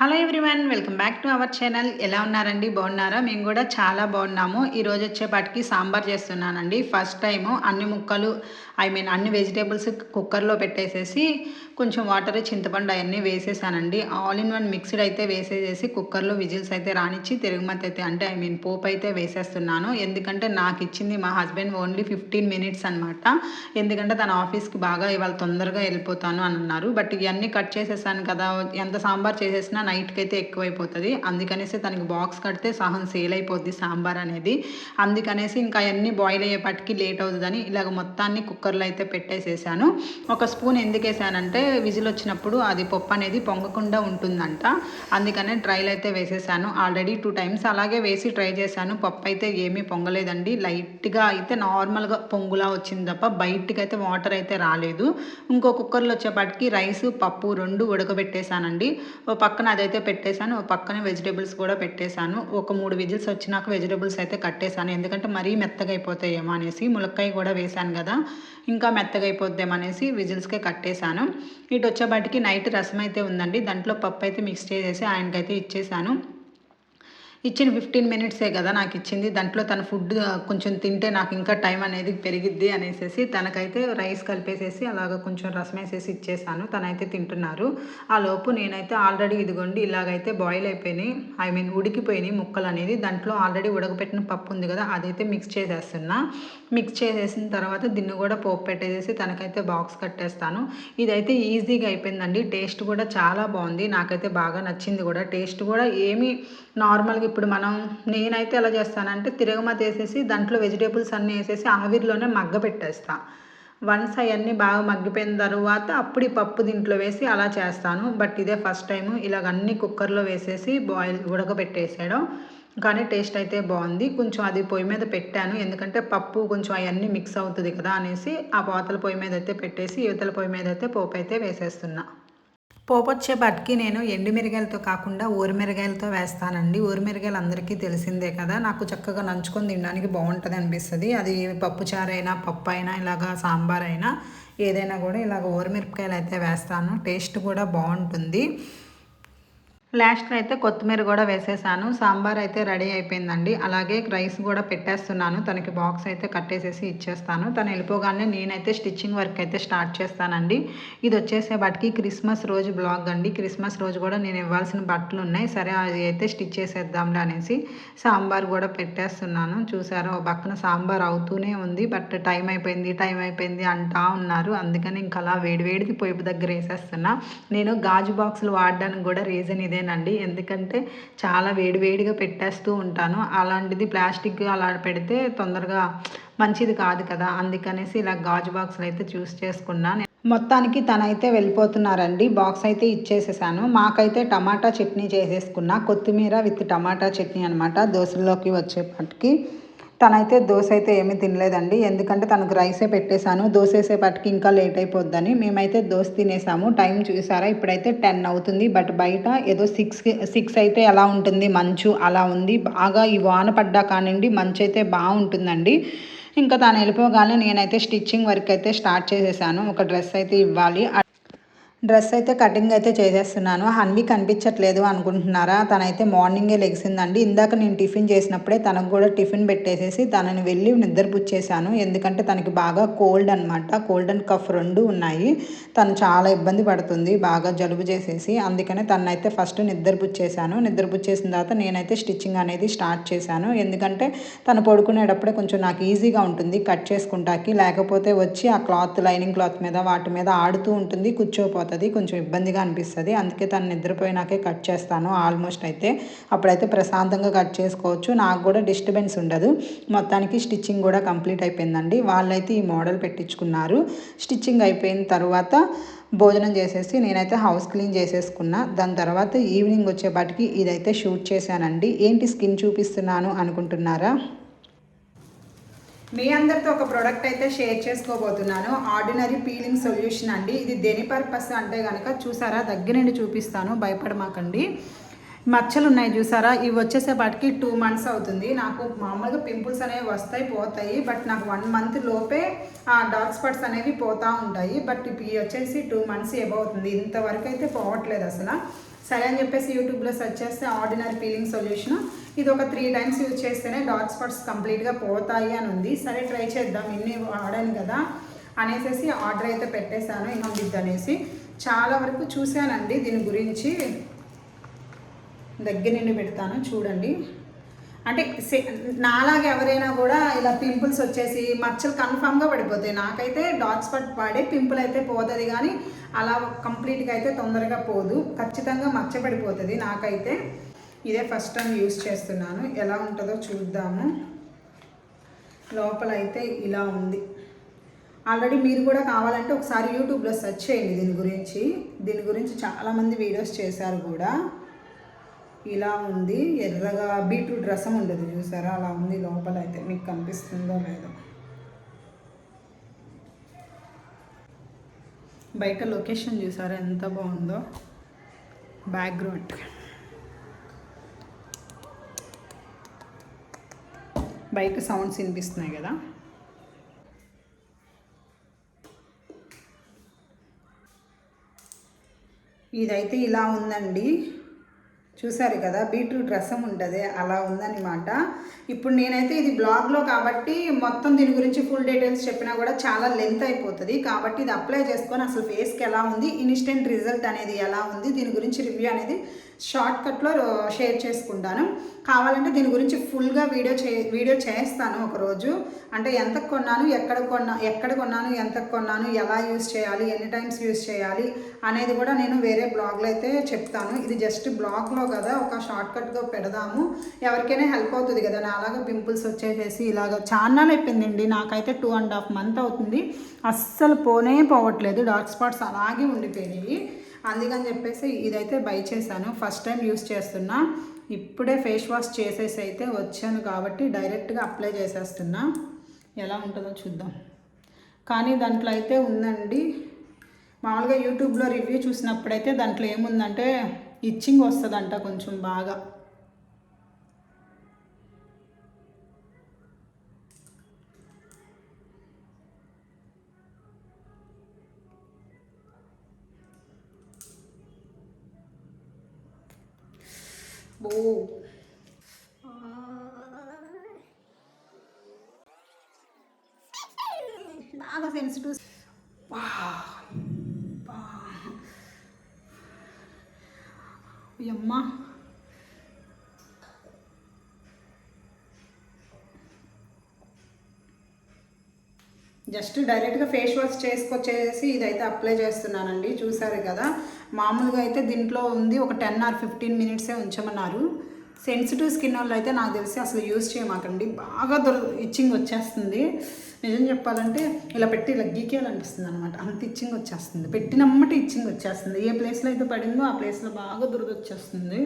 Hello everyone welcome back to our channel ఎలా ఉన్నారండి? బాగున్నారా? మేము కూడా చాలా బాగున్నాము. ఈరోజు వచ్చేపాటికి సాంబార్ చేస్తున్నానండి. ఫస్ట్ టైము అన్ని ముక్కలు ఐ మీన్ అన్ని వెజిటేబుల్స్ కుక్కర్లో పెట్టేసేసి కొంచెం వాటర్ చింతపండు అవన్నీ వేసేసానండి. ఆల్ ఇన్ వన్ మిక్స్డ్ అయితే వేసేసేసి కుక్కర్లో విజిల్స్ అయితే రానిచ్చి తిరుగుమతి అయితే అంటే ఐ మీన్ పోపు అయితే వేసేస్తున్నాను. ఎందుకంటే నాకు ఇచ్చింది మా హస్బెండ్ ఓన్లీ ఫిఫ్టీన్ మినిట్స్ అనమాట ఎందుకంటే తన ఆఫీస్కి బాగా ఇవాళ తొందరగా వెళ్ళిపోతాను అని అన్నారు. బట్ ఇవన్నీ కట్ చేసేసాను కదా. ఎంత సాంబార్ చేసేసినా నైట్కి అయితే ఎక్కువైపోతుంది. అందుకనేసి తనకి బాక్స్ కడితే సహం సేల్ అయిపోద్ది సాంబార్ అనేది. అందుకనేసి ఇంకా అవన్నీ బాయిల్ అయ్యేపటికి లేట్ అవుతుందని ఇలాగ మొత్తాన్ని కుక్కర్లో అయితే పెట్టేసేసాను. ఒక స్పూన్ ఎందుకు వేసానంటే విజిల్ వచ్చినప్పుడు అది పప్పు అనేది పొంగకుండా ఉంటుందంట. అందుకనే ట్రైల్ అయితే వేసేసాను. ఆల్రెడీ టూ టైమ్స్ అలాగే వేసి ట్రై చేశాను. పప్పు అయితే ఏమీ పొంగలేదండి. లైట్గా అయితే నార్మల్గా పొంగులా వచ్చింది తప్ప బయటికి అయితే వాటర్ అయితే రాలేదు. ఇంకో కుక్కర్లో వచ్చేపాటికి రైస్ పప్పు రెండు ఉడకబెట్టేశానండి ఓ పక్కన అదైతే పెట్టేశాను. ఓ పక్కన వెజిటేబుల్స్ కూడా పెట్టేశాను. ఒక మూడు విజిల్స్ వచ్చినాక వెజిటేబుల్స్ అయితే కట్టేశాను. ఎందుకంటే మరీ మెత్తగా అయిపోతాయేమో అనేసి ములక్కాయ కూడా వేశాను కదా. ఇంకా మెత్తగా అయిపోద్దేమో అనేసి విజిల్స్కే కట్టేశాను. ఇటు వచ్చేపాటికి నైట్ రసం అయితే ఉందండి. దాంట్లో పప్పు అయితే మిక్స్ చేసేసి ఆయనకైతే ఇచ్చేసాను ఇచ్చిన ఫిఫ్టీన్ మినిట్సే కదా నాకు ఇచ్చింది. దాంట్లో తన ఫుడ్ కొంచెం తింటే నాకు ఇంకా టైం అనేది పెరిగిద్ది అనేసి తనకైతే రైస్ కలిపేసేసి అలాగ కొంచెం రసం వేసేసి ఇచ్చేసాను. తనైతే తింటున్నారు. ఆ లోపు నేనైతే ఆల్రెడీ ఇదిగోండి ఇలాగైతే బాయిల్ అయిపోయినాయి. ఐ మీన్ ఉడికిపోయినాయి ముక్కలు అనేది. దాంట్లో ఆల్రెడీ ఉడకపెట్టిన పప్పు ఉంది కదా అదైతే మిక్స్ చేసేస్తున్నా. మిక్స్ చేసేసిన తర్వాత దీన్ని కూడా పోపు పెట్టేసేసి తనకైతే బాక్స్ కట్టేస్తాను. ఇదైతే ఈజీగా అయిపోయిందండి. టేస్ట్ కూడా చాలా బాగుంది. నాకైతే బాగా నచ్చింది కూడా. టేస్ట్ కూడా ఏమీ నార్మల్గా ఇప్పుడు మనం నేనైతే ఎలా చేస్తానంటే తిరగమతి వేసేసి దాంట్లో వెజిటేబుల్స్ అన్నీ వేసేసి ఆవిరిలోనే మగ్గ పెట్టేస్తా. వన్స్ అవన్నీ బాగా మగ్గిపోయిన తర్వాత అప్పుడు ఈ పప్పు దీంట్లో వేసి అలా చేస్తాను. బట్ ఇదే ఫస్ట్ టైము ఇలాగ అన్ని కుక్కర్లో వేసేసి బాయిల్ ఉడకబెట్టేసాడు కానీ టేస్ట్ అయితే బాగుంది. కొంచెం అది పొయ్యి మీద పెట్టాను. ఎందుకంటే పప్పు కొంచెం అవన్నీ మిక్స్ అవుతుంది కదా అనేసి ఆ పోతల పొయ్యి మీద అయితే పెట్టేసి యువతల పొయ్యి మీద అయితే పోపు అయితే వేసేస్తున్నా. పోపు బట్కి నేను ఎండుమిరగాయలతో కాకుండా ఊరిమిరగాయలతో వేస్తానండి. ఊరిమిరగాయలు అందరికీ తెలిసిందే కదా. నాకు చక్కగా నంచుకొని తినడానికి బాగుంటుంది అనిపిస్తుంది. అది పప్పు చారైనా పప్పు అయినా ఇలాగా సాంబార్ అయినా ఏదైనా కూడా ఇలాగ ఊరిమిరపకాయలు అయితే వేస్తాను. టేస్ట్ కూడా బాగుంటుంది. లాస్ట్లో అయితే కొత్తిమీర కూడా వేసేసాను. సాంబార్ అయితే రెడీ అయిపోయిందండి. అలాగే రైస్ కూడా పెట్టేస్తున్నాను. తనకి బాక్స్ అయితే కట్టేసేసి ఇచ్చేస్తాను. తను వెళ్ళిపోగానే నేనైతే స్టిచ్చింగ్ వర్క్ అయితే స్టార్ట్ చేస్తానండి. ఇది వచ్చేసే వాటికి క్రిస్మస్ రోజు బ్లాగ్ అండి. క్రిస్మస్ రోజు కూడా నేను ఇవ్వాల్సిన బట్టలు ఉన్నాయి. సరే అది అయితే స్టిచ్ చేసేద్దాంలే అనేసి సాంబార్ కూడా పెట్టేస్తున్నాను. చూసారా ఓ పక్కన సాంబార్ అవుతూనే ఉంది. బట్ టైం అయిపోయింది టైం అయిపోయింది అంటా ఉన్నారు. అందుకని ఇంకా అలా వేడివేడిది పొయ్యి దగ్గర వేసేస్తున్నా. నేను గాజు బాక్సులు వాడడానికి కూడా రీజన్ ఇదే ఇదేనండి ఎందుకంటే చాలా వేడివేడిగా పెట్టేస్తూ ఉంటాను. అలాంటిది ప్లాస్టిక్ అలా పెడితే తొందరగా మంచిది కాదు కదా. అందుకనేసి ఇలా గాజు బాక్స్లు అయితే చూస్ చేసుకున్నాను మొత్తానికి తనైతే వెళ్ళిపోతున్నారండి. బాక్స్ అయితే ఇచ్చేసేసాను. మాకైతే టమాటా చట్నీ చేసేసుకున్నా. కొత్తిమీర విత్ టమాటా చట్నీ అనమాట దోశల్లోకి వచ్చేపాటికి తనైతే దోశ అయితే ఏమీ తినలేదండి. ఎందుకంటే తనకు రైసే పెట్టేశాను. దోశ వేసేపటికి ఇంకా లేట్ అయిపోద్దని మేమైతే దోశ తినేసాము. టైం చూసారా? ఇప్పుడైతే టెన్ అవుతుంది. బట్ బయట ఏదో సిక్స్ సిక్స్ అయితే ఎలా ఉంటుంది. మంచు అలా ఉంది. బాగా ఈ వాన పడ్డా కానివ్వండి మంచు అయితే బాగుంటుందండి. ఇంకా తను వెళ్ళిపోగానే నేనైతే స్టిచ్చింగ్ వర్క్ అయితే స్టార్ట్ చేసేసాను. ఒక డ్రెస్ అయితే ఇవ్వాలి. డ్రెస్ అయితే కటింగ్ అయితే చేసేస్తున్నాను. హన్వి కనిపించట్లేదు అనుకుంటున్నారా? తనైతే మార్నింగే లెగిసిందండి. ఇందాక నేను టిఫిన్ చేసినప్పుడే తనకు కూడా టిఫిన్ పెట్టేసేసి తనని వెళ్ళి నిద్రపుచ్చేసాను ఎందుకంటే తనకి బాగా కోల్డ్ అనమాట కోల్డ్ అండ్ కఫ్ రెండు ఉన్నాయి. తను చాలా ఇబ్బంది పడుతుంది. బాగా జలుబు చేసేసి అందుకనే తనైతే ఫస్ట్ నిద్రపుచ్చేసాను నిద్రపుచ్చేసిన తర్వాత నేనైతే స్టిచ్చింగ్ అనేది స్టార్ట్ చేశాను. ఎందుకంటే తను పడుకునేటప్పుడే కొంచెం నాకు ఈజీగా ఉంటుంది కట్ చేసుకుంటాకి. లేకపోతే వచ్చి ఆ క్లాత్ లైనింగ్ క్లాత్ మీద వాటి మీద ఆడుతూ ఉంటుంది కూర్చోపోతుంది అయిపోతుంది కొంచెం ఇబ్బందిగా అనిపిస్తుంది. అందుకే తను నిద్రపోయినాకే కట్ చేస్తాను. ఆల్మోస్ట్ అయితే అప్పుడైతే ప్రశాంతంగా కట్ చేసుకోవచ్చు. నాకు కూడా డిస్టర్బెన్స్ ఉండదు. మొత్తానికి స్టిచ్చింగ్ కూడా కంప్లీట్ అయిపోయిందండి. వాళ్ళైతే ఈ మోడల్ పెట్టించుకున్నారు. స్టిచ్చింగ్ అయిపోయిన తర్వాత భోజనం చేసేసి నేనైతే హౌస్ క్లీన్ చేసేసుకున్నా. దాని తర్వాత ఈవినింగ్ వచ్చేపాటికి ఇదైతే షూట్ చేశానండి. ఏంటి స్కిన్ చూపిస్తున్నాను అనుకుంటున్నారా? మీ అందరితో ఒక ప్రోడక్ట్ అయితే షేర్ చేసుకోబోతున్నాను. ఆర్డినరీ పీలింగ్ సొల్యూషన్ అండి. ఇది దేని పర్పస్ అంటే కనుక చూసారా? దగ్గర నుండి చూపిస్తాను. భయపడమాకండి. మచ్చలు ఉన్నాయి చూసారా? ఇవి వచ్చేసేపాటికి టూ మంత్స్ అవుతుంది. నాకు మామూలుగా పింపుల్స్ అనేవి వస్తాయి పోతాయి. బట్ నాకు వన్ మంత్ లోపే ఆ డార్క్ స్పాట్స్ అనేవి పోతూ ఉంటాయి. బట్ ఇవి వచ్చేసి టూ మంత్స్ ఏమవుతుంది? ఇంతవరకు అయితే పోవట్లేదు అసలు. సరే అని చెప్పేసి యూట్యూబ్లో సెర్చ్ చేస్తే ఆర్డినరీ పీలింగ్ సొల్యూషన్ ఇది ఒక త్రీ టైమ్స్ యూజ్ చేస్తేనే డార్క్ స్పాట్స్ కంప్లీట్గా పోతాయి అని ఉంది. సరే ట్రై చేద్దాం. ఇన్ని వాడాను కదా అనేసి ఆర్డర్ అయితే పెట్టేశాను ఇంకా అనేసి. చాలా వరకు చూశానండి దీని గురించి. దగ్గర నుండి పెడతాను చూడండి. అంటే నాలాగా ఎవరైనా కూడా ఇలా పింపుల్స్ వచ్చేసి మచ్చలు కన్ఫామ్గా పడిపోతాయి. నాకైతే డాట్ స్పాట్ పడే పింపుల్ అయితే పోతుంది కానీ అలా కంప్లీట్గా అయితే తొందరగా పోదు. ఖచ్చితంగా మచ్చ పడిపోతుంది నాకైతే. ఇదే ఫస్ట్ టైం యూస్ చేస్తున్నాను. ఎలా ఉంటుందో చూద్దాము. లోపల అయితే ఇలా ఉంది. ఆల్రెడీ మీరు కూడా కావాలంటే ఒకసారి యూట్యూబ్లో సెర్చ్ చేయండి దీని గురించి. దీని గురించి చాలామంది వీడియోస్ చేశారు కూడా. ఇలా ఉంది. ఎర్రగా బీట్రూట్ రసం ఉండదు చూసారా? అలా ఉంది లోపల అయితే మీకు కనిపిస్తుందో లేదో. బయట లొకేషన్ చూసారా? ఎంత బాగుందో. బ్యాక్గ్రౌండ్. బయట సౌండ్స్ వినిపిస్తున్నాయి కదా. ఇదైతే ఇలా ఉందండి. చూసారు కదా బీట్రూట్ రసం ఉంటుంది అలా ఉందన్నమాట. ఇప్పుడు నేనైతే ఇది బ్లాగ్లో కాబట్టి మొత్తం దీని గురించి ఫుల్ డీటెయిల్స్ చెప్పినా కూడా చాలా లెంత్ అయిపోతుంది. కాబట్టి ఇది అప్లై చేసుకొని అసలు ఫేస్కి ఎలా ఉంది ఇన్స్టెంట్ రిజల్ట్ అనేది ఎలా ఉంది దీని గురించి రివ్యూ అనేది షార్ట్ కట్లో షేర్ చేసుకుంటాను. కావాలంటే దీని గురించి ఫుల్గా వీడియో చే వీడియో చేస్తాను ఒకరోజు. అంటే ఎంత కొన్నాను ఎక్కడ కొన్నా ఎక్కడ కొన్నాను ఎంత కొన్నాను ఎలా యూస్ చేయాలి ఎన్ని టైమ్స్ యూస్ చేయాలి అనేది కూడా నేను వేరే బ్లాగ్లో అయితే చెప్తాను. ఇది జస్ట్ బ్లాగ్లో కదా ఒక షార్ట్ కట్గా పెడదాము. ఎవరికైనా హెల్ప్ అవుతుంది కదా నా అలాగా పింపుల్స్ వచ్చేసేసి ఇలాగ చాలా అయిపోయిందండి. నాకైతే టూ అండ్ హాఫ్ మంత్ అవుతుంది. అస్సలు పోనే పోవట్లేదు. డార్క్ స్పాట్స్ అలాగే ఉండిపోయినాయి. అందుకని చెప్పేసి ఇదైతే బై చేశాను. ఫస్ట్ టైం యూస్ చేస్తున్నా. ఇప్పుడే ఫేస్ వాష్ చేసేసి అయితే వచ్చాను కాబట్టి డైరెక్ట్గా అప్లై చేసేస్తున్నా. ఎలా ఉంటుందో చూద్దాం. కానీ దాంట్లో అయితే ఉందండి. మామూలుగా యూట్యూబ్లో రివ్యూ చూసినప్పుడైతే దాంట్లో ఏముందంటే ఇచ్చింగ్ వస్తుందంట కొంచెం బాగా. బో బాగా సెన్సిటివ్ అమ్మా జస్ట్ డైరెక్ట్గా ఫేస్ వాష్ చేసుకొచ్చేసి ఇదైతే అప్లై చేస్తున్నానండి. చూసారు కదా? మామూలుగా అయితే దీంట్లో ఉంది ఒక టెన్ ఆర్ ఫిఫ్టీన్ మినిట్సే ఉంచమన్నారు. సెన్సిటివ్ స్కిన్ వాళ్ళు అయితే నాకు తెలిసి అసలు యూజ్ చేయమాకండి. బాగా దొర ఇచ్చింగ్ వచ్చేస్తుంది. నిజం చెప్పాలంటే ఇలా పెట్టి ఇలా గీకేయాలనిపిస్తుంది అనమాట అంత ఇచ్చింగ్ వచ్చేస్తుంది. పెట్టినమ్మటి ఇచ్చింగ్ వచ్చేస్తుంది. ఏ ప్లేస్లో అయితే పడిందో ఆ ప్లేస్లో బాగా దురద వచ్చేస్తుంది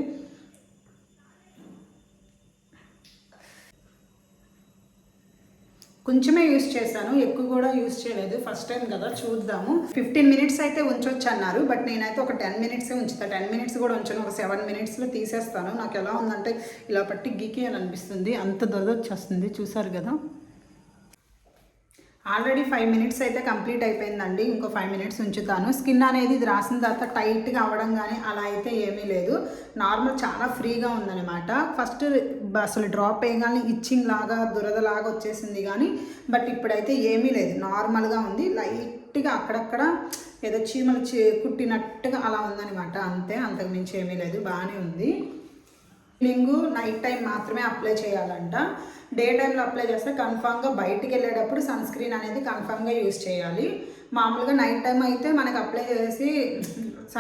కొంచెమే యూస్ చేశాను ఎక్కువ కూడా యూస్ చేయలేదు. ఫస్ట్ టైం కదా చూద్దాము. ఫిఫ్టీన్ మినిట్స్ అయితే ఉంచొచ్చు అన్నారు బట్ నేనైతే ఒక టెన్ మినిట్సే ఉంచుతా. టెన్ మినిట్స్ కూడా ఉంచాను ఒక సెవెన్ మినిట్స్లో తీసేస్తాను. నాకు ఎలా ఉందంటే ఇలా పట్టి గీకేయాలనిపిస్తుంది అంత దొరద వచ్చేస్తుంది చూసారు కదా? ఆల్రెడీ ఫైవ్ మినిట్స్ అయితే కంప్లీట్ అయిపోయిందండి. ఇంకో ఫైవ్ మినిట్స్ ఉంచుతాను. స్కిన్ అనేది ఇది రాసిన తర్వాత టైట్గా అవ్వడం కానీ అలా అయితే ఏమీ లేదు. నార్మల్ చాలా ఫ్రీగా ఉందన్నమాట. ఫస్ట్ అసలు డ్రాప్ వేయగానే ఇచ్చింగ్ లాగా దురదలాగా వచ్చేసింది కానీ బట్ ఇప్పుడైతే ఏమీ లేదు. నార్మల్గా ఉంది. లైట్గా అక్కడక్కడ ఏదో చీమలు కుట్టినట్టుగా అలా ఉందన్నమాట. అంతే అంతకుమించి ఏమీ లేదు. బాగానే ఉంది. ఈవినింగ్ నైట్ టైం మాత్రమే అప్లై చేయాలంట. డే టైంలో అప్లై చేస్తే కన్ఫామ్గా బయటికి వెళ్ళేటప్పుడు సన్ స్క్రీన్ అనేది కన్ఫామ్గా యూస్ చేయాలి. మామూలుగా నైట్ టైం అయితే మనకి అప్లై చేసి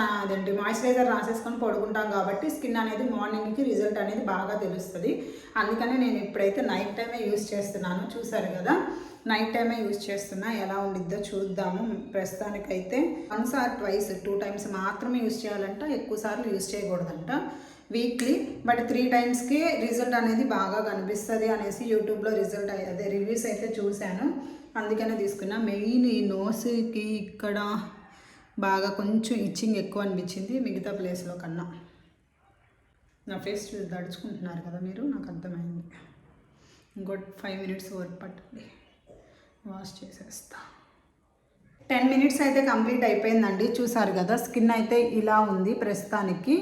అదేంటి మాయిశ్చరైజర్ రాసేసుకొని పడుకుంటాం కాబట్టి స్కిన్ అనేది మార్నింగ్కి రిజల్ట్ అనేది బాగా తెలుస్తుంది. అందుకనే నేను ఇప్పుడైతే నైట్ టైమే యూస్ చేస్తున్నాను. చూసారు కదా? నైట్ టైమే యూజ్ చేస్తున్నా. ఎలా ఉండిద్దో చూద్దాము. ప్రస్తుతానికైతే once or twice two times మాత్రమే యూజ్ చేయాలంట. ఎక్కువ సార్లు యూజ్ చేయకూడదంట. వీక్లీ బట్ త్రీ టైమ్స్కి రిజల్ట్ అనేది బాగా కనిపిస్తుంది అనేసి యూట్యూబ్లో రిజల్ట్ అదే రివ్యూస్ అయితే చూశాను. అందుకనే తీసుకున్నా. మెయిన్ ఈ నోస్కి ఇక్కడ బాగా కొంచెం ఇచ్చింగ్ ఎక్కువ అనిపించింది మిగతా ప్లేస్లో కన్నా. నా ఫేస్ చూసి దడుచుకుంటున్నారు కదా మీరు? నాకు అర్థమైంది. ఇంకో ఫైవ్ మినిట్స్ వర్క్ పట్టండి వాష్ చేసేస్తా. టెన్ మినిట్స్ అయితే కంప్లీట్ అయిపోయిందండి. చూసారు కదా స్కిన్ అయితే ఇలా ఉంది ప్రస్తుతానికి.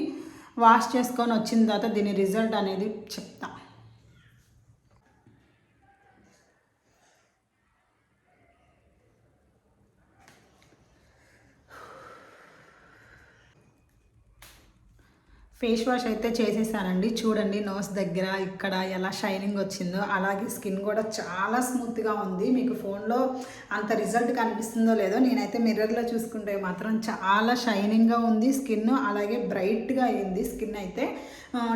వాష్ చేసుకొని వచ్చిన తర్వాత దీని రిజల్ట్ అనేది చెప్తా. ఫేస్ వాష్ అయితే చేసేసానండి. చూడండి నోస్ దగ్గర ఇక్కడ ఎలా షైనింగ్ వచ్చిందో అలాగే స్కిన్ కూడా చాలా స్మూత్గా ఉంది. మీకు ఫోన్లో అంత రిజల్ట్ కనిపిస్తుందో లేదో నేనైతే మిర్రర్లో చూసుకుంటే మాత్రం చాలా షైనింగ్గా ఉంది స్కిన్ అలాగే బ్రైట్గా అయింది స్కిన్ అయితే.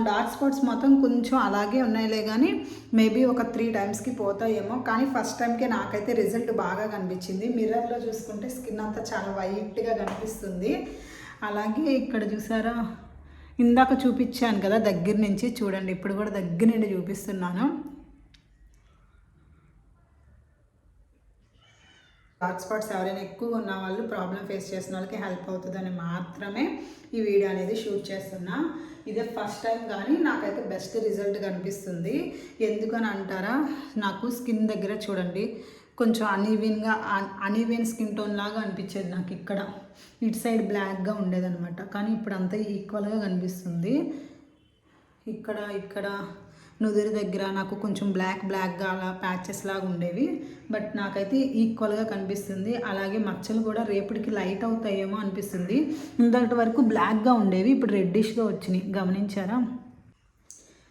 డార్క్ స్పాట్స్ మొత్తం కొంచెం అలాగే ఉన్నాయిలే కానీ మేబీ ఒక త్రీ టైమ్స్కి పోతాయేమో. కానీ ఫస్ట్ టైంకే నాకైతే రిజల్ట్ బాగా కనిపించింది. మిర్రర్లో చూసుకుంటే స్కిన్ అంతా చాలా వైట్గా కనిపిస్తుంది. అలాగే ఇక్కడ చూసారా? ఇందాక చూపించాను కదా దగ్గర నుంచి చూడండి ఇప్పుడు కూడా దగ్గర నుండి చూపిస్తున్నాను. డార్క్ స్పాట్స్ ఎవరైనా ఎక్కువ ఉన్న వాళ్ళు ప్రాబ్లం ఫేస్ చేసిన వాళ్ళకి హెల్ప్ అవుతుందని మాత్రమే ఈ వీడియో అనేది షూట్ చేస్తున్నా. ఇదే ఫస్ట్ టైం కానీ నాకైతే బెస్ట్ రిజల్ట్ కనిపిస్తుంది. ఎందుకని అంటారా? నాకు స్కిన్ దగ్గర చూడండి కొంచెం అనీవెన్గా అనీవెన్ స్కిన్ టోన్ లాగా అనిపించేది నాకు ఇక్కడ. ఇటు సైడ్ బ్లాక్గా ఉండేదనమాట కానీ ఇప్పుడు అంతా ఈక్వల్గా కనిపిస్తుంది. ఇక్కడ ఇక్కడ నుదురు దగ్గర నాకు కొంచెం బ్లాక్ బ్లాక్గా అలా ప్యాచెస్ లాగా ఉండేవి. బట్ నాకైతే ఈక్వల్గా కనిపిస్తుంది. అలాగే మచ్చలు కూడా రేపటికి లైట్ అవుతాయేమో అనిపిస్తుంది. ఇంతటి వరకు బ్లాక్గా ఉండేవి. ఇప్పుడు రెడ్డిష్గా వచ్చినాయి. గమనించారా?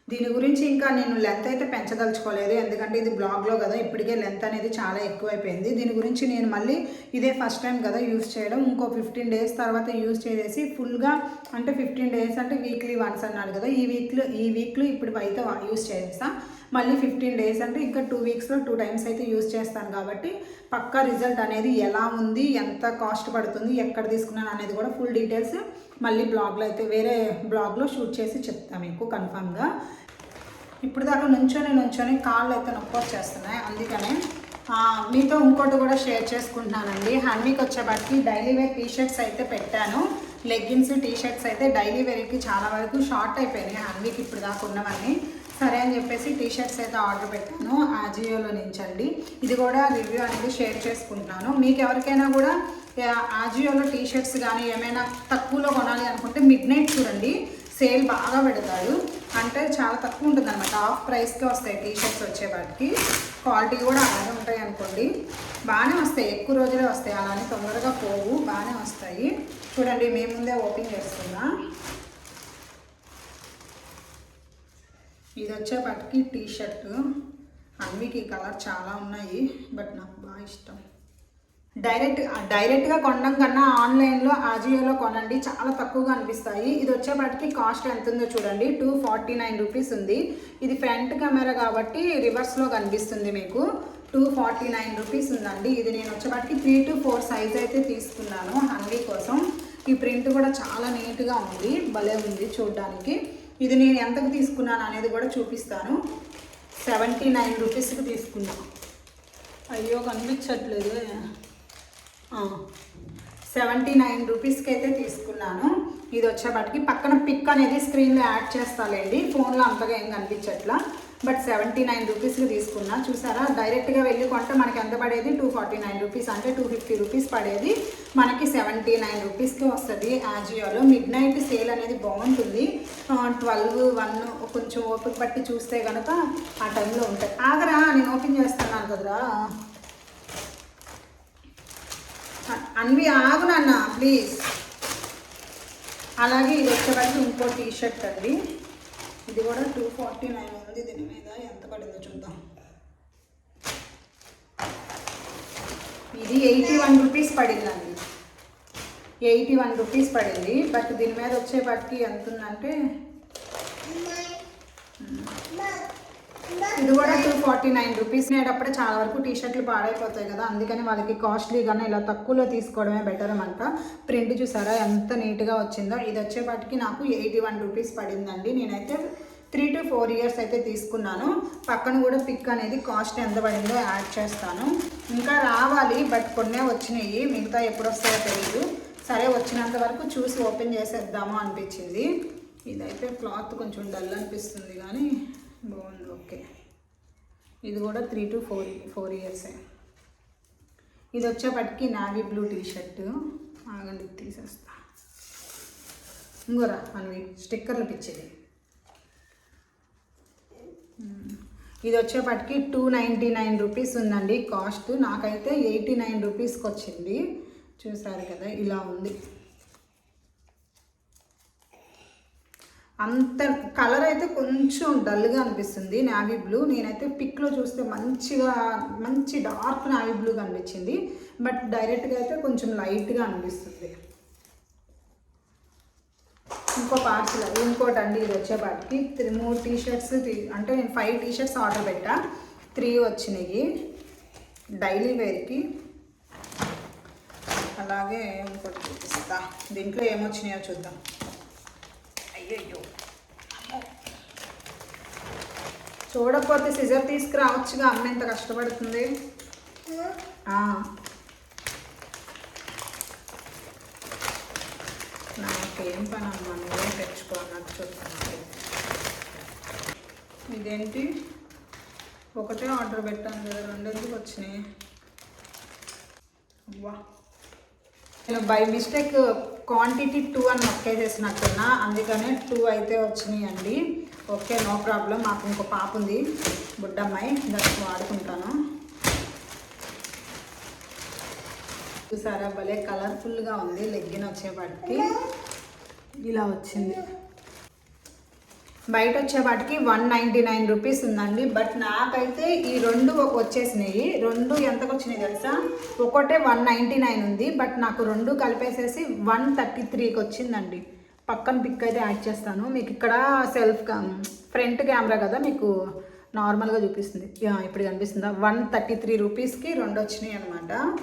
దీని గురించి ఇంకా నేను లెంత్ అయితే పెంచదలుచుకోలేదు. ఎందుకంటే ఇది బ్లాగ్లో కదా ఇప్పటికే లెంత్ అనేది చాలా ఎక్కువైపోయింది. దీని గురించి నేను మళ్ళీ ఇదే ఫస్ట్ టైం కదా యూస్ చేయడం. ఇంకో ఫిఫ్టీన్ డేస్ తర్వాత యూస్ చేసేసి ఫుల్గా అంటే ఫిఫ్టీన్ డేస్ అంటే వీక్లీ వన్స్ అన్నాడు కదా ఈ వీక్లో ఈ వీక్లో ఇప్పుడు అయితే యూస్ చేస్తా మళ్ళీ ఫిఫ్టీన్ డేస్ అంటే ఇంకా టూ వీక్స్లో టూ టైమ్స్ అయితే యూస్ చేస్తాను కాబట్టి పక్కా రిజల్ట్ అనేది ఎలా ఉంది ఎంత కాస్ట్ పడుతుంది ఎక్కడ తీసుకున్నాను అనేది కూడా ఫుల్ డీటెయిల్స్ మళ్ళీ బ్లాగ్లో అయితే వేరే బ్లాగ్లో షూట్ చేసి చెప్తాను మీకు కన్ఫామ్గా ఇప్పుడు దాకా నుంచొని నుంచొని కాళ్ళు అయితే నొప్పి వచ్చేస్తున్నాయి. అందుకనే మీతో ఇంకోటి కూడా షేర్ చేసుకుంటున్నానండి. హ్యాండ్వీక్ వచ్చేపటికి డైలీ వేర్ టీ షర్ట్స్ అయితే పెట్టాను. లెగ్గిన్స్ టీ షర్ట్స్ అయితే డైలీ వేర్కి చాలా వరకు షార్ట్ అయిపోయినాయి హ్యాండ్వీక్ ఇప్పుడు దాకా ఉన్నవన్నీ. సరే అని చెప్పేసి టీ షర్ట్స్ అయితే ఆర్డర్ పెట్టాను. ఆజియోలో నుంచి అండి ఇది కూడా రివ్యూ అనేది షేర్ చేసుకుంటున్నాను. మీకు ఎవరికైనా కూడా ఆజియోలో టీ షర్ట్స్ కానీ ఏమైనా తక్కువలో కొనాలి అనుకుంటే మిడ్ నైట్ చూడండి. సేల్ బాగా పెడతాడు. అంటే చాలా తక్కువ ఉంటుంది అనమాట ఆఫ్ ప్రైస్కి వస్తాయి టీ షర్ట్స్ వచ్చే వాటికి. క్వాలిటీ కూడా అలాగే ఉంటాయి అనుకోండి. బాగానే వస్తాయి. ఎక్కువ రోజులే వస్తాయి. అలానే తొందరగా పోవు. బాగానే వస్తాయి. చూడండి మేము ముందే ఓపెన్ చేస్తున్నా. ఇది వచ్చేపాటికి టీ షర్ట్ అన్వికి కలర్ చాలా ఉన్నాయి బట్ నాకు బాగా ఇష్టం. డైరెక్ట్ డైరెక్ట్గా కొనడం కన్నా ఆన్లైన్లో ఆజియోలో కొనండి చాలా తక్కువగా అనిపిస్తాయి. ఇది వచ్చేపాటికి కాస్ట్ ఎంత ఉందో చూడండి టూ ఫార్టీ నైన్ రూపీస్ ఉంది. ఇది ఫ్రంట్ కెమెరా కాబట్టి రివర్స్లో కనిపిస్తుంది మీకు టూ ఫార్టీ నైన్ రూపీస్ ఉందండి. ఇది నేను వచ్చేపటికి త్రీ టు ఫోర్ సైజ్ అయితే తీసుకున్నాను హంగీ కోసం. ఈ ప్రింట్ కూడా చాలా నీట్గా ఉంది భలే ఉంది చూడడానికి. ఇది నేను ఎంతకు తీసుకున్నాను అనేది కూడా చూపిస్తాను. సెవెంటీ నైన్ రూపీస్కి తీసుకున్నాను అయ్యో కనిపించట్లేదు. సెవెంటీ నైన్ రూపీస్కి అయితే తీసుకున్నాను. ఇది వచ్చేపటికి పక్కన పిక్ అనేది స్క్రీన్లో యాడ్ చేస్తాలేండి. ఫోన్లో అంతగా ఏం కనిపించట్లా. బట్ సెవెంటీ నైన్ రూపీస్కి తీసుకున్నా. చూసారా? డైరెక్ట్గా వెళ్ళి కొంటే మనకి ఎంత పడేది? టూ ఫార్టీ నైన్ రూపీస్ అంటే టూ ఫిఫ్టీ రూపీస్ పడేది. మనకి సెవెంటీ నైన్ రూపీస్కి వస్తుంది ఆజియోలో మిడ్ నైట్ సేల్ అనేది బాగుంటుంది. ట్వెల్వ్ వన్ కొంచెం ఓపిక పట్టి చూస్తే కనుక ఆ టైంలో ఉంటుంది. ఆగరా నేను ఓపెన్ చేస్తున్నాను కదరా. అన్వి ఆగు నాన్న ప్లీజ్. అలాగే ఇది వచ్చేవారికి ఇంకో టీ షర్ట్ అండి. ఇది కూడా టూ ఫార్టీ నైన్ ఉంది. దీని మీద ఎంత పడిందో చూద్దాం. ఇది ఎయిటీ వన్ రూపీస్ పడిందండి. ఎయిటీ వన్ రూపీస్ పడింది. బట్ దీని మీద వచ్చేపటికి ఎంత ఉందంటే ఇది కూడా టూ ఫార్టీ నైన్ రూపీస్ నేటప్పుడే చాలా వరకు టీ షర్ట్లు పాడైపోతాయి కదా. అందుకని వాళ్ళకి కాస్ట్లీగానే ఇలా తక్కువలో తీసుకోవడమే బెటర్ అనమాట ప్రింట్ చూసారా ఎంత నీట్గా వచ్చిందో. ఇది వచ్చేపాటికి నాకు ఎయిటీ వన్ రూపీస్ పడిందండి. నేనైతే త్రీ టు ఫోర్ ఇయర్స్ అయితే తీసుకున్నాను. పక్కన కూడా పిక్ అనేది కాస్ట్ ఎంత పడిందో యాడ్ చేస్తాను. ఇంకా రావాలి బట్ కొన్నే వచ్చినాయి. మిగతా ఎప్పుడు వస్తాయో తెలియదు సరే వచ్చినంత వరకు చూసి ఓపెన్ చేసేద్దాము అనిపించింది. ఇదైతే క్లాత్ కొంచెం డల్ అనిపిస్తుంది కానీ బాగుంది ఓకే. ఇది కూడా త్రీ టు ఫోర్ ఫోర్ ఇయర్సే ఇది వచ్చేపటికి నావీ బ్లూ టీ షర్ట్ ఆగండి తీసేస్తా. ఇంకోరా మనవి స్టిక్కర్లు పిచ్చేది. ఇది వచ్చేపటికి టూ నైంటీ నైన్ రూపీస్ ఉందండి. కాస్ట్ నాకైతే ఎయిటీ నైన్ రూపీస్కి వచ్చింది చూసారు కదా ఇలా ఉంది. అంత కలర్ అయితే కొంచెం డల్గా అనిపిస్తుంది నావీ బ్లూ నేనైతే పిక్లో చూస్తే మంచిగా మంచి డార్క్ నావీ బ్లూ కనిపించింది. బట్ డైరెక్ట్గా అయితే కొంచెం లైట్గా అనిపిస్తుంది. ఇంకో పార్సల్ ఇంకోటి అండి ఇది వచ్చేపాటికి త్రీ మూడు టీ షర్ట్స్ అంటే నేను ఫైవ్ టీ షర్ట్స్ ఆర్డర్ పెట్టా. త్రీ వచ్చినాయి. డైలీ వేర్కి అలాగే ఇంకోటి చూపిస్తా. దీంట్లో ఏమొచ్చినాయో చూద్దాం. అయ్యయ్యో. చూడకపోతే సిజర్ తీసుకురావచ్చుగా అమ్మ ఎంత కష్టపడుతుంది. నాకేం పని అమ్మ నువ్వే తెచ్చుకో అన్నది చెప్తాను ఇదేంటి? ఒకటే ఆర్డర్ పెట్టాను కదా రెండు ఎందుకు వచ్చినాయి? అవ్వా నేను బై మిస్టేక్ క్వాంటిటీ టూ అని నొక్కేసేసినట్టున్నా అందుకనే టూ అయితే వచ్చినాయి అండి ఓకే నో ప్రాబ్లం మాకు ఇంకో పాప ఉంది బుడ్డమ్మాయి దానికి వాడుకుంటాను. చూసారా భలే కలర్ఫుల్గా ఉంది లెగ్గిన వచ్చేపాటికి ఇలా వచ్చింది. బయట వచ్చేవాటికి వన్ నైంటీ నైన్ రూపీస్ ఉందండి. బట్ నాకైతే ఈ రెండు ఒక- వచ్చేసినాయి. రెండు ఎంతకు వచ్చినాయి తెలుసా? ఒకటే వన్ నైంటీ నైన్ ఉంది. బట్ నాకు రెండు కలిపేసేసి వన్ థర్టీ త్రీకి వచ్చిందండి. పక్కన పిక్ అయితే యాడ్ చేస్తాను. మీకు ఇక్కడ సెల్ఫ్ ఫ్రంట్ కెమెరా కదా మీకు నార్మల్గా చూపిస్తుంది. ఇప్పుడు కనిపిస్తుందా? వన్ థర్టీ త్రీ రూపీస్కి రెండు వచ్చినాయి అనమాట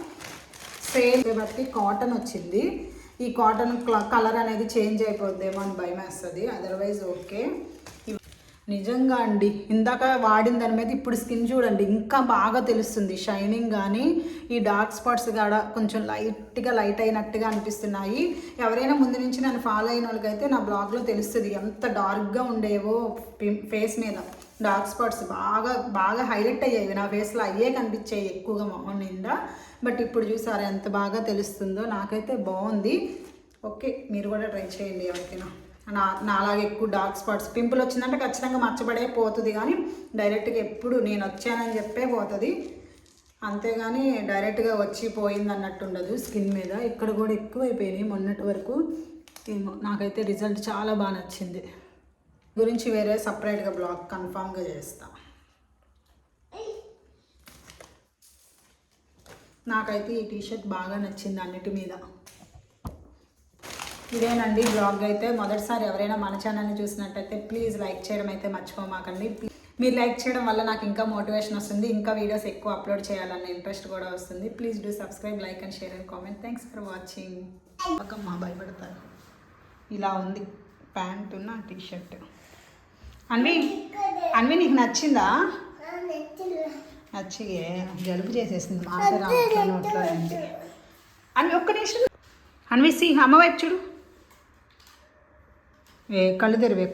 సేమ్ బట్టి కాటన్ వచ్చింది. ఈ కాటన్ కలర్ అనేది చేంజ్ అయిపోద్దేమో అని భయం వేస్తుంది. Otherwise okay. నిజంగా అండి ఇందాక వాడిన దాని మీద ఇప్పుడు స్కిన్ చూడండి ఇంకా బాగా తెలుస్తుంది. షైనింగ్ కానీ ఈ డార్క్ స్పాట్స్ కూడా కొంచెం లైట్గా లైట్ అయినట్టుగా అనిపిస్తున్నాయి. ఎవరైనా ముందు నుంచి నన్ను ఫాలో అయిన వాళ్ళకైతే నా బ్లాగ్లో తెలుస్తుంది ఎంత డార్క్గా ఉండేవో ఫేస్ మీద. డార్క్ స్పాట్స్ బాగా బాగా హైలైట్ అయ్యాయి. నా ఫేస్లో అయ్యే కనిపించాయి ఎక్కువగా మొహం నిండా. బట్ ఇప్పుడు చూసారా ఎంత బాగా తెలుస్తుందో. నాకైతే బాగుంది. ఓకే మీరు కూడా ట్రై చేయండి ఎవరికైనా. నా నాలాగే ఎక్కువ డార్క్ స్పాట్స్. పింపుల్ వచ్చిందంటే ఖచ్చితంగా మచ్చబడే పోతుంది కానీ డైరెక్ట్గా ఎప్పుడు నేను వచ్చానని చెప్పే పోతుంది. అంతేగాని డైరెక్ట్గా వచ్చి పోయింది అన్నట్టు ఉండదు స్కిన్ మీద. ఇక్కడ కూడా ఎక్కువైపోయినాయి మొన్నటి వరకు. ఏమో నాకైతే రిజల్ట్ చాలా బాగా నచ్చింది. గురించి వేరే సపరేట్గా బ్లాగ్ కన్ఫామ్గా చేస్తా. నాకైతే ఈ టీషర్ట్ బాగా నచ్చింది అన్నిటి మీద. ఇదేనండి బ్లాగ్ అయితే. మొదటిసారి ఎవరైనా మన ఛానల్ని చూసినట్టయితే ప్లీజ్ లైక్ చేయడం అయితే మర్చిపోమాకండి. మీరు లైక్ చేయడం వల్ల నాకు ఇంకా మోటివేషన్ వస్తుంది. ఇంకా వీడియోస్ ఎక్కువ అప్లోడ్ చేయాలన్న ఇంట్రెస్ట్ కూడా వస్తుంది. Please do subscribe like and share and comment thanks for watching పక్కమ్మ భయపడతారు. ఇలా ఉంది. ప్యాంట్ ఉన్న టీషర్ట్ అన్వి అన్వి నీకు నచ్చిందా? నచ్చి జలుబు చేసేసింది రావట్లే నోట్లో అన్వి ఒక్క నిమిషం. అన్వి సి అమ్మ వైపు చూడు. ఏ కళ్ళు తెరివే.